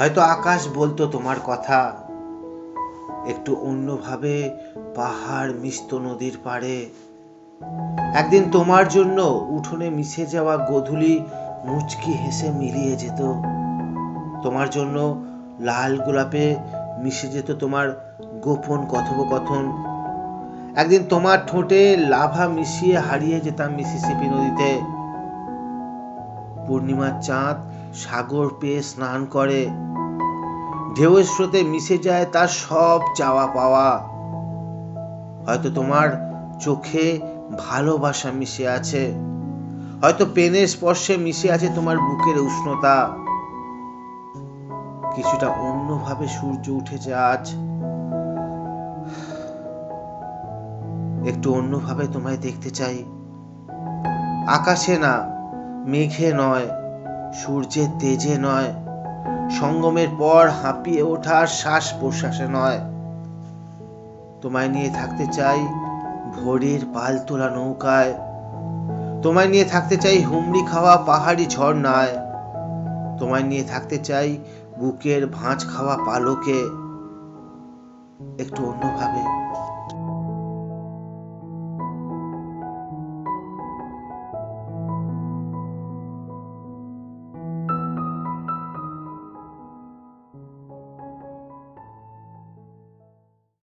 হয়তো আকাশ বলতো তোমার কথা। একটু অন্যভাবে পাহাড় মিশত নদীর পাড়ে। একদিন তোমার জন্য উঠোনে মিশে যাওয়া গধূলি মুচকি হেসে মিলিয়ে যেত। তোমার জন্য লাল গোলাপে মিশে যেত তোমার গোপন কথোপকথন। একদিন তোমার ঠোঁটে লাভা মিশিয়ে হারিয়ে যেতাম মিসিসিপি নদীতে। পূর্ণিমার চাঁদ সাগর পেয়ে স্নান করে। ঢেউয়ের স্রোতে মিশে যায় তার সব চাওয়া পাওয়া। হয়তো তোমার চোখে ভালোবাসা মিশে আছে। হয়তো পেনের স্পর্শে মিশে আছে তোমার বুকের উষ্ণতা। কিছুটা অন্যভাবে সূর্য উঠেছে আজ। একটু অন্যভাবে তোমায় দেখতে চাই। আকাশে না মেঘে নয়, সূর্যের তেজে নয়, সঙ্গমের পর হাঁপিয়ে ওঠার শ্বাস প্রশ্বাসে নয়। তোমায় নিয়ে থাকতে চাই ভোরের পাল তোলা নৌকায়। তোমায় নিয়ে থাকতে চাই হুমড়ি খাওয়া পাহাড়ি ঝর্ণায়। তোমায় নিয়ে থাকতে চাই বুকের ভাঁজ খাওয়া পালকে। একটু অন্যভাবে।